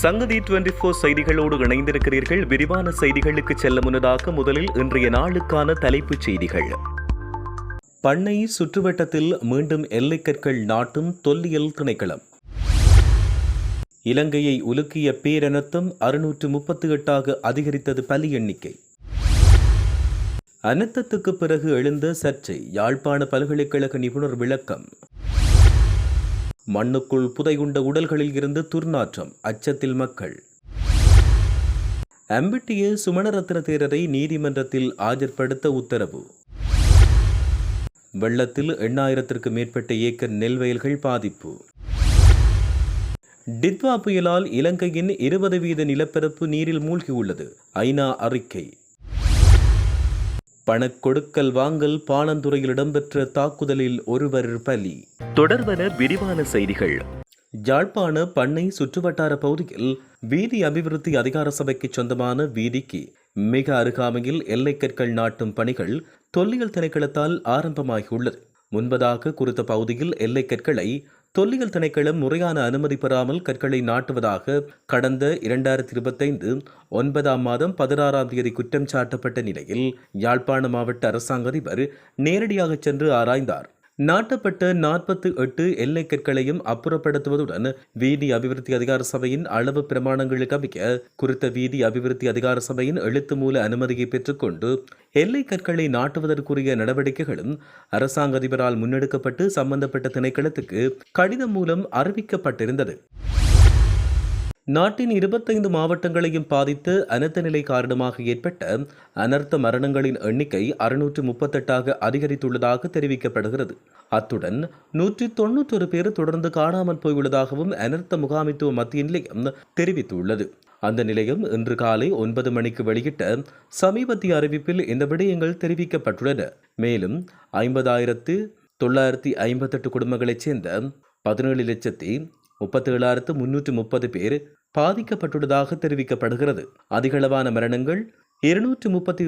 சங்கதி twenty four செய்திகளோடு இணைந்திருக்கிறீர்கள். விரிவான செய்திகளுக்கு செல்ல முன்னதாக முதலில் இன்றைய நாளுக்கான தலைப்புச் செய்திகள். பண்ணை சுற்றுவட்டத்தில் மீண்டும் எல்லைக்கற்கள் நாட்டும் தொல்லியல் திணைக்களம். இலங்கையை உலுக்கிய பேரனர்த்தம் அறுநூற்று முப்பத்தி எட்டாக அதிகரித்தது பலி எண்ணிக்கை. அனர்த்தத்துக்கு பிறகு எழுந்த சர்ச்சை யாழ்ப்பாண பல்கலைக்கழக நிபுணர் விளக்கம். மண்ணுக்குள் புதையுண்ட உடல்களில் இருந்து துர்நாற்றம் அச்சத்தில் மக்கள். அம்பிட்டிய சுமணரத்ன தேரரை நீதிமன்றத்தில் ஆஜர்படுத்த உத்தரவு. வெள்ளத்தில் எண்ணாயிரத்திற்கு மேற்பட்ட ஏக்கர் நெல் வயல்கள் பாதிப்பு. டித்வா புயலால் இலங்கையின் இருபது வீத நிலப்பரப்பு நீரில் மூழ்கியுள்ளது. ஐநா அறிக்கை. பணக்கொடுக்கல் வாங்கல் பாணந்துறையில் இடம்பெற்ற தாக்குதலில் ஒருவர் பலி. தொடர்வன விரிவான செய்திகள். யாழ்ப்பாண பண்ணை சுற்றுவட்டார பகுதியில் வீதி அபிவிருத்தி அதிகார சபைக்கு சொந்தமான வீதிக்கு மிக அருகாமையில் எல்லைக்கற்கள் நாட்டும் பணிகள் தொல்லியல் திணைக்களத்தால் ஆரம்பமாகியுள்ளது. முன்பதாக குறித்த பகுதியில் எல்லைக்கற்களை தொல்லியல் திணைக்களம் முறையான அனுமதி பெறாமல் கற்களை நாட்டுவதாக கடந்த இரண்டாயிரத்தி இருபத்தைந்து ஒன்பதாம் மாதம் பதினாறாம் தேதி குற்றம் சாட்டப்பட்ட நிலையில் யாழ்ப்பாண மாவட்ட அரசாங்க அதிபர் நேரடியாக சென்று ஆராய்ந்தார். நாட்டப்பட்ட நாற்பத்தி எட்டு எல்லை கற்களையும் அப்புறப்படுத்துவதுடன் வீதி அபிவிருத்தி அதிகார சபையின் அளவு பிரமாணங்களுக்கு அமைக்க குறித்த வீதி அபிவிருத்தி அதிகார சபையின் எழுத்து மூல அனுமதியை பெற்றுக்கொண்டு எல்லை கற்களை நாட்டுவதற்குரிய நடவடிக்கைகளும் அரசாங்க அதிபரால் முன்னெடுக்கப்பட்டு சம்பந்தப்பட்ட திணைக்களத்துக்கு கடிதம் மூலம் அறிவிக்கப்பட்டிருந்தது. நாட்டின் இருபத்தைந்து மாவட்டங்களையும் பாதித்து அனர்த்த நிலை காரணமாக ஏற்பட்ட அனர்த்த மரணங்களின் எண்ணிக்கை அறுநூற்று முப்பத்தெட்டாக அதிகரித்துள்ளதாக தெரிவிக்கப்படுகிறது. அத்துடன் நூற்றி தொன்னூற்றொரு பேர் தொடர்ந்து காணாமல் போயுள்ளதாகவும் அனர்த்த முகாமித்துவ மத்திய நிலையம் தெரிவித்துள்ளது. அந்த நிலையம் இன்று காலை ஒன்பது மணிக்கு வெளியிட்ட சமீபத்திய அறிவிப்பில் இந்த விடயங்கள் தெரிவிக்கப்பட்டுள்ளன. மேலும் ஐம்பதாயிரத்து தொள்ளாயிரத்தி ஐம்பத்தெட்டு குடும்பங்களைச் சேர்ந்த பதினேழு லட்சத்தி முப்பத்தேழாயிரத்து முன்னூற்று முப்பது பேர் பாதிக்கப்பட்டுள்ளதாக தெரிவிக்கப்படுகிறது. அதிகளவான மரணங்கள் இருநூற்று முப்பத்தி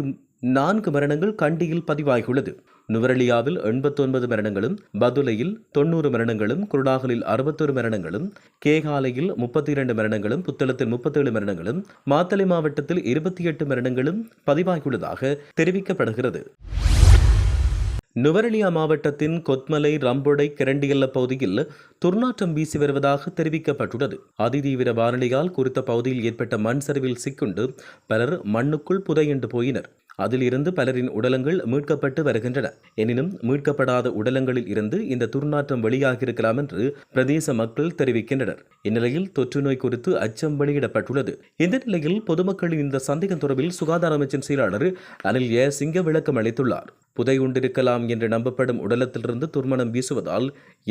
நான்கு மரணங்கள் கண்டியில் பதிவாகியுள்ளது. நுவரலியாவில் எண்பத்தொன்பது மரணங்களும் பதுலையில் தொண்ணூறு மரணங்களும் குருடாகலில் அறுபத்தொரு மரணங்களும் கேகாலையில் முப்பத்தி இரண்டு மரணங்களும் புத்தளத்தில் முப்பத்தேழு மரணங்களும் மாத்தளை மாவட்டத்தில் இருபத்தி எட்டு மரணங்களும் பதிவாகியுள்ளதாக தெரிவிக்கப்படுகிறது. நுவரெலியா மாவட்டத்தின் கொத்மலை ரம்பொடை கிரண்டியல்ல பகுதியில் துர்நாற்றம் வீசி வருவதாக தெரிவிக்கப்பட்டுள்ளது. அதிதீவிர வாரணியால் குறித்த பகுதியில் ஏற்பட்ட மண் சரிவில் சிக்குண்டு பலர் மண்ணுக்குள் புதையண்டு போயினர். அதில் இருந்து பலரின் உடலங்கள் மீட்கப்பட்டு வருகின்றன. எனினும் மீட்கப்படாத உடலங்களில் இருந்து இந்த துர்நாற்றம் வெளியாகியிருக்கலாம் என்று பிரதேச மக்கள் தெரிவிக்கின்றனர். இந்நிலையில் தொற்று நோய் குறித்து அச்சம் வெளியிடப்பட்டுள்ளது. இந்த நிலையில் பொதுமக்களின் இந்த சந்தேகம் தொடர்பில் சுகாதார அமைச்சின் செயலாளர் அனில் ஏ சிங்க விளக்கம் அளித்துள்ளார். புதை உண்டிருக்கலாம் என்று நம்பப்படும் உடலத்திலிருந்து துர்மணம் வீசுவதால்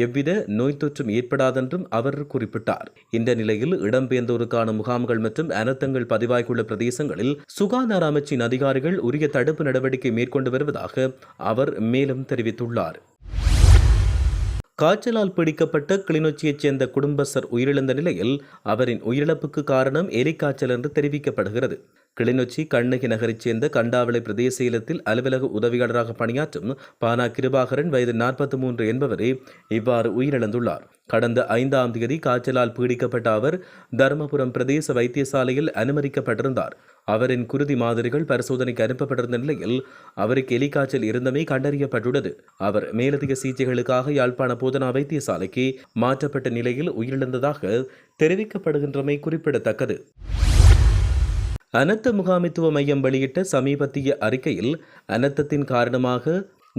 எவ்வித நோய் தொற்றும் ஏற்படாதென்றும் அவர் குறிப்பிட்டார். இந்த நிலையில் இடம்பெயர்ந்தோருக்கான முகாம்கள் மற்றும் அனர்த்தங்கள் பதிவாகியுள்ள பிரதேசங்களில் சுகாதார அமைச்சின் அதிகாரிகள் உரிய தடுப்பு நடவடிக்கை மேற்கொண்டு வருவதாக அவர் மேலும் தெரிவித்துள்ளார். காய்ச்சலால் பிடிக்கப்பட்ட கிளிநொச்சியைச் சேர்ந்த குடும்பஸ்தர் உயிரிழந்த நிலையில் அவரின் உயிரிழப்புக்கு காரணம் எலிக்காய்ச்சல் என்று தெரிவிக்கப்படுகிறது. கிளிநொச்சி கண்ணகி நகரைச் சேர்ந்த கண்டாவளை பிரதேச இல்லத்தில் அலுவலக உதவியாளராக பணியாற்றும் பானா கிருபாகரன் வயது நாற்பத்தி மூன்று என்பவரே இவ்வாறு உயிரிழந்துள்ளார். கடந்த ஐந்தாம் தேதி காய்ச்சலால் பீடிக்கப்பட்ட அவர் தருமபுரம் பிரதேச வைத்தியசாலையில் அனுமதிக்கப்பட்டிருந்தார். அவரின் குருதி மாதிரிகள் பரிசோதனைக்கு அனுப்பப்பட்டிருந்த நிலையில் அவருக்கு எலிக்காய்ச்சல் இருந்தமை கண்டறியப்பட்டுள்ளது. அவர் மேலதிக சிகிச்சைகளுக்காக யாழ்ப்பாண போதனா வைத்தியசாலைக்கு மாற்றப்பட்ட நிலையில் உயிரிழந்ததாக தெரிவிக்கப்படுகின்றமை குறிப்பிடத்தக்கது. அனர்த்த முகாமித்துவ மையம் வெளியிட்ட சமீபத்திய அறிக்கையில் அனர்த்தத்தின் காரணமாக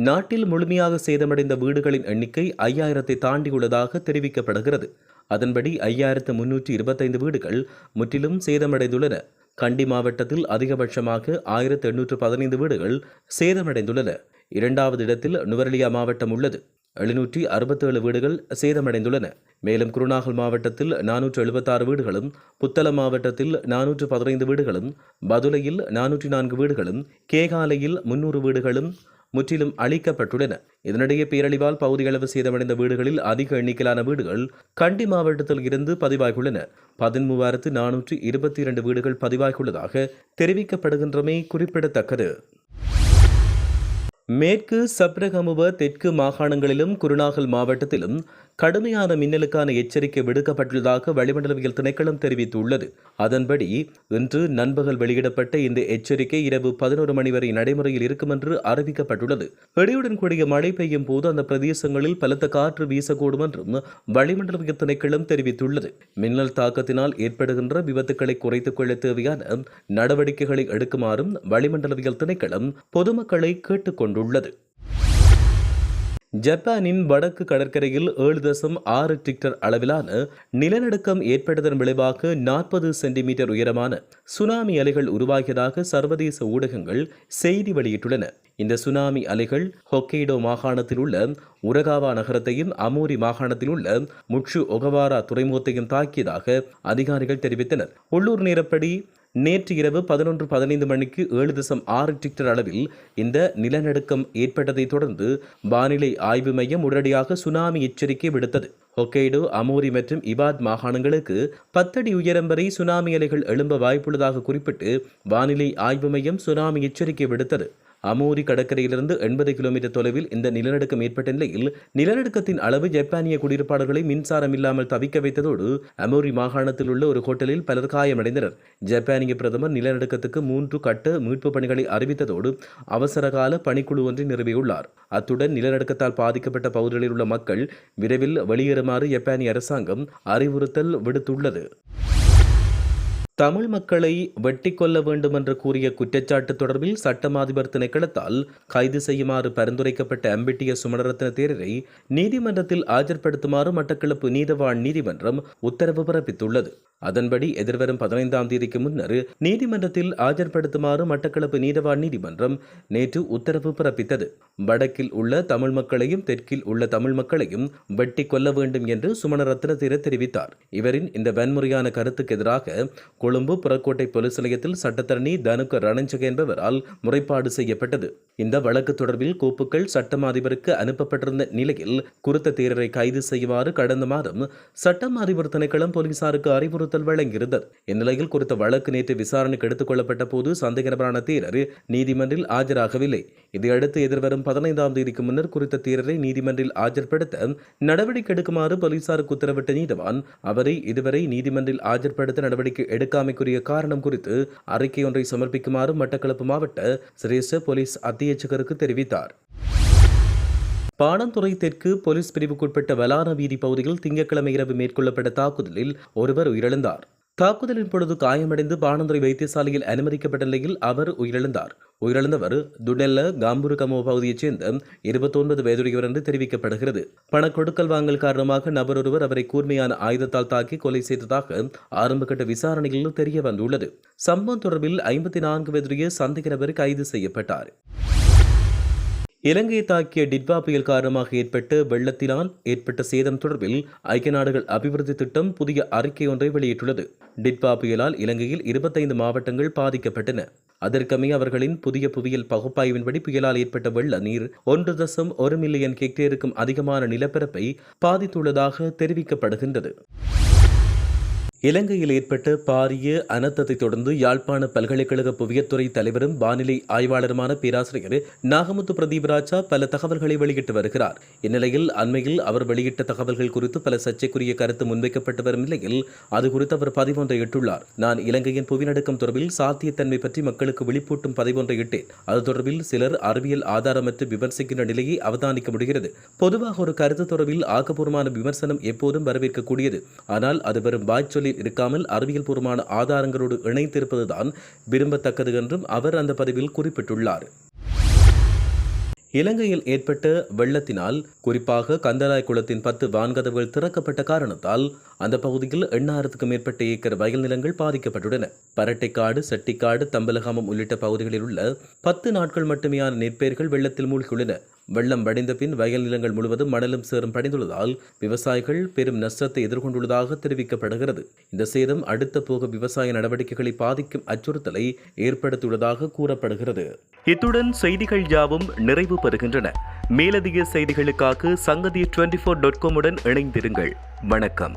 நாட்டில் முழுமையாக சேதமடைந்த வீடுகளின் எண்ணிக்கை ஐயாயிரத்தை தாண்டியுள்ளதாக தெரிவிக்கப்படுகிறது. அதன்படி ஐயாயிரத்து முன்னூற்றி இருபத்தைந்து வீடுகள் முற்றிலும் சேதமடைந்துள்ளன. கண்டி மாவட்டத்தில் அதிகபட்சமாக ஆயிரத்து எண்ணூற்று பதினைந்து வீடுகள் சேதமடைந்துள்ளன. இரண்டாவது இடத்தில் நுவரெலியா மாவட்டம் உள்ளது. எழுநூற்றி அறுபத்தேழு வீடுகள் சேதமடைந்துள்ளன. மேலும் குருநாகல் மாவட்டத்தில் நானூற்று எழுபத்தாறு வீடுகளும் புத்தளம் மாவட்டத்தில் நானூற்று பதினைந்து வீடுகளும் பதுலையில் நானூற்றி நான்கு வீடுகளும் கேகாலையில் முன்னூறு வீடுகளும் முற்றிலும் அழிக்கப்பட்டுள்ளன. இதனிடையே பேரழிவால் பகுதியளவு சேதமடைந்த வீடுகளில் அதிக எண்ணிக்கையிலான வீடுகள் கண்டி மாவட்டத்தில் இருந்து பதிவாகியுள்ளன. பதிமூவாயிரத்து நானூற்றி இருபத்தி இரண்டு வீடுகள் பதிவாகியுள்ளதாக தெரிவிக்கப்படுகின்றமை குறிப்பிடத்தக்கது. மேற்கு சப்ரகமுவ தெற்கு மாகாணங்களிலும் குருநாகல் மாவட்டத்திலும் கடுமையான மின்னலுக்கான எச்சரிக்கை விடுக்கப்பட்டுள்ளதாக வளிமண்டலவியல் திணைக்களம் தெரிவித்துள்ளது. அதன்படி இன்று நண்பகல் வெளியிடப்பட்ட இந்த எச்சரிக்கை இரவு பதினோரு மணி வரை நடைமுறையில் இருக்கும் என்று அறிவிக்கப்பட்டுள்ளது. இடியுடன் கூடிய மழை பெய்யும் போது அந்த பிரதேசங்களில் பலத்த காற்று வீசக்கூடும் என்றும் வளிமண்டலவியல் திணைக்களம் தெரிவித்துள்ளது. மின்னல் தாக்கத்தினால் ஏற்படுகின்ற விபத்துக்களை குறைத்துக் கொள்ள தேவையான நடவடிக்கைகளை எடுக்குமாறும் வளிமண்டலவியல் திணைக்களம் பொதுமக்களை கேட்டுக் கொண்டுள்ளது. ஜப்பானின் வடக்கு கடற்கரையில் ஏழு தசம் ஆறு டிக்டர் அளவிலான நிலநடுக்கம் ஏற்பட்டதன் விளைவாக நாற்பது சென்டிமீட்டர் உயரமான சுனாமி அலைகள் உருவாகியதாக சர்வதேச ஊடகங்கள் செய்தி வெளியிட்டுள்ளன. இந்த சுனாமி அலைகள் ஹொக்கைடோ மாகாணத்தில் உள்ள உரகாவா நகரத்தையும் அமோரி மாகாணத்தில் உள்ள முட்சு ஒகவாரா துறைமுகத்தையும் தாக்கியதாக அதிகாரிகள் தெரிவித்தனர். உள்ளூர் நேரப்படி நேற்று இரவு பதினொன்று பதினைந்து மணிக்கு ஏழு தசம் ஆறு டிக்டர் அளவில் இந்த நிலநடுக்கம் ஏற்பட்டதைத் தொடர்ந்து வானிலை ஆய்வு மையம் உடனடியாக சுனாமி எச்சரிக்கை விடுத்தது. ஹொக்கைடோ அமோரி மற்றும் இபாத் மாகாணங்களுக்கு பத்தடி உயரம் வரை சுனாமி அலைகள் எழும்ப வாய்ப்புள்ளதாக குறிப்பிட்டு வானிலை ஆய்வு மையம் சுனாமி எச்சரிக்கை விடுத்தது. அமோரி கடற்கரையிலிருந்து எண்பது கிலோமீட்டர் தொலைவில் இந்த நிலநடுக்கம் ஏற்பட்ட நிலையில் நிலநடுக்கத்தின் அளவு ஜப்பானிய குடியிருப்பாளர்களை மின்சாரம் இல்லாமல் தவிக்க வைத்ததோடு அமோரி மாகாணத்தில் உள்ள ஒரு ஹோட்டலில் பலர் காயமடைந்தனர். ஜப்பானிய பிரதமர் நிலநடுக்கத்துக்கு மூன்று கட்ட மீட்பு பணிகளை அறிவித்ததோடு அவசரகால பணிக்குழு ஒன்றை நிறுவியுள்ளார். அத்துடன் நிலநடுக்கத்தால் பாதிக்கப்பட்ட பகுதிகளில் உள்ள மக்கள் விரைவில் வெளியேறுமாறு ஜப்பானிய அரசாங்கம் அறிவுறுத்தல் விடுத்துள்ளது. தமிழ் மக்களை வெட்டி கொள்ள வேண்டும் என்று கூறிய குற்றச்சாட்டு தொடர்பில் சட்டமாதிபர் திணைக்களத்தால் கைது செய்யுமாறு பரிந்துரைக்கப்பட்ட அம்பிட்டிய சுமணரத்ன தேரரை நீதிமன்றத்தில் ஆஜர்படுத்துமாறு மட்டக்களப்பு நீதவான் நீதிமன்றம் உத்தரவு பிறப்பித்துள்ளது. அதன்படி எதிர்வரும் பதினைந்தாம் தேதிக்கு முன்னர் நீதிமன்றத்தில் ஆஜர்படுத்துமாறு மட்டக்களப்பு நீதவான் நீதிமன்றம் நேற்று உத்தரவு பிறப்பித்தது. வடக்கில் உள்ள தமிழ் மக்களையும் தெற்கில் உள்ள தமிழ் மக்களையும் வெட்டி கொல்ல வேண்டும் என்று சுமணரத்ன தீர தெரிவித்தார். இவரின் இந்த வன்முறையான கருத்துக்கு எதிராக கொழும்பு புறக்கோட்டை போலீஸ் நிலையத்தில் சட்டத்தரணி தனுக்க ரணஞ்சக என்பவரால் முறைப்பாடு செய்யப்பட்டது. இந்த வழக்கு தொடர்பில் கோப்புகள் சட்டம் அதிபருக்கு அனுப்பப்பட்டிருந்த நிலையில் குறித்த தேரரை கைது செய்யுமாறு கடந்த மாதம் சட்டம் அதிபர் திணைக்களம் போலீசாருக்கு அறிவுறுத்தல் வழங்கியிருந்தது. இந்நிலையில் குறித்த வழக்கு நேற்று விசாரணைக்கு எடுத்துக் கொள்ளப்பட்ட போது சந்தேக நபரான தீரர் நீதிமன்றில் ஆஜராகவில்லை. இதையடுத்து எதிர்வரும் பதினைந்தாம் தேதிக்கு முன்னர் குறித்த தேரரை நீதிமன்றில் ஆஜர்படுத்த நடவடிக்கை எடுக்குமாறு போலீசாருக்கு உத்தரவிட்ட நீதிவான் அவரை இதுவரை நீதிமன்றில் ஆஜர்படுத்த நடவடிக்கை எடுக்காமைக்குரிய காரணம் குறித்து அறிக்கை ஒன்றை சமர்ப்பிக்குமாறு மட்டக்களப்பு மாவட்ட சிரேஷ்ட போலீஸ் அத்தியட்சகருக்கு தெரிவித்தார். பாணந்துறை தெற்கு போலீஸ் பிரிவுக்குட்பட்ட வலான வீதி பகுதியில் திங்கட்கிழமை இரவு மேற்கொள்ளப்பட்ட தாக்குதலில் ஒருவர் உயிரிழந்தார். தாக்குதலின் பொழுது காயமடைந்து பாணந்துறை வைத்தியசாலையில் அனுமதிக்கப்பட்ட நிலையில் அவர் உயிரிழந்தார். உயிரிழந்தவர் துடெல்ல காம்புருகமோ பகுதியைச் சேர்ந்த இருபத்தொன்பது வயதுடையவர் என்று தெரிவிக்கப்படுகிறது. பண கொடுக்கல் வாங்கல் காரணமாக நபர் ஒருவர் அவரை கூர்மையான ஆயுதத்தால் தாக்கி கொலை செய்ததாக ஆரம்பகட்ட விசாரணைகளில் தெரிய வந்துள்ளது சம்பவம் தொடர்பில் ஐம்பத்தி நான்கு வயதுடைய சந்தேக நபர் கைது செய்யப்பட்டார். இலங்கையை தாக்கிய டிட்வா புயல் காரணமாக ஏற்பட்ட வெள்ளத்தினால் ஏற்பட்ட சேதம் தொடர்பில் ஐக்கிய நாடுகள் அபிவிருத்தி திட்டம் புதிய அறிக்கை ஒன்றை வெளியிட்டுள்ளது. டிட்வா புயலால் இலங்கையில் இருபத்தைந்து மாவட்டங்கள் பாதிக்கப்பட்டன. அதற்கமைய அவர்களின் புதிய புவியியல் பகுப்பாய்வின்படி புயலால் ஏற்பட்ட வெள்ள நீர் ஒன்று தசம் ஒரு மில்லியன் ஹெக்டேருக்கும் அதிகமான நிலப்பரப்பை பாதித்துள்ளதாக தெரிவிக்கப்படுகின்றது. இலங்கையில் ஏற்பட்ட பாரிய அனர்த்தத்தை தொடர்ந்து யாழ்ப்பாண பல்கலைக்கழக புவியத்துறை தலைவரும் வானிலை ஆய்வாளருமான பேராசிரியர் நாகமுத்து பிரதீபராஜா பல தகவல்களை வெளியிட்டு வருகிறார். இந்நிலையில் அண்மையில் அவர் வெளியிட்ட தகவல்கள் குறித்து பல சர்ச்சைக்குரிய கருத்து முன்வைக்கப்பட்டு வரும் நிலையில் அது குறித்து அவர் பதிவொன்றை இட்டுள்ளார். நான் இலங்கையின் புவிநடுக்கம் தொடர்பில் சாத்தியத்தன்மை பற்றி மக்களுக்கு விழிப்பூட்டும் பதிவொன்றை இட்டேன். அது தொடர்பில் சிலர் அறிவியல் ஆதாரமற்று விமர்சிக்கின்ற நிலையை அவதானிக்க முடிகிறது. பொதுவாக ஒரு கருத்து தொடர்பில் ஆக்கப்பூர்வமான விமர்சனம் எப்போதும் வரவேற்கக்கூடியது. ஆனால் அது வெறும் வாய்ச்சொல்லி இருக்காமல் அறிவியல் பூர்வமான ஆதாரங்களோடு இணைத்திருப்பதுதான் விரும்பத்தக்கது என்றும் அவர் அந்த பதிவில் குறிப்பிட்டுள்ளார். இலங்கையில் ஏற்பட்ட வெள்ளத்தினால் குறிப்பாக கந்தராய் குளத்தின் பத்து வான்கதவுகள் திறக்கப்பட்ட காரணத்தால் அந்த பகுதியில் எண்ணாயிரத்துக்கும் மேற்பட்ட ஏக்கர் வயல் நிலங்கள் பாதிக்கப்பட்டுள்ளன. பரட்டைக்காடு செட்டிக்காடு தம்பலகாமம் உள்ளிட்ட பகுதிகளில் உள்ள பத்து நாட்கள் மட்டுமேயான நெற்பயிர்கள் வெள்ளத்தில் மூழ்கியுள்ளன. வெள்ளம் வடிந்த பின் வயல் நிலங்கள் முழுவதும் மணலும் சேரும் படிந்துள்ளதால் விவசாயிகள் பெரும் நஷ்டத்தை எதிர்கொண்டுள்ளதாக தெரிவிக்கப்படுகிறது. இந்த சேதம் அடுத்த போக விவசாய நடவடிக்கைகளை பாதிக்கும் அச்சுறுத்தலை ஏற்படுத்தியுள்ளதாக கூறப்படுகிறது. இத்துடன் செய்திகள் யாவும் நிறைவு பெறுகின்றன. மேலதிக செய்திகளுக்காக சங்கதி டுவெண்டி ஃபோர் டாட் காமுடன் இணைந்திருங்கள். வணக்கம்.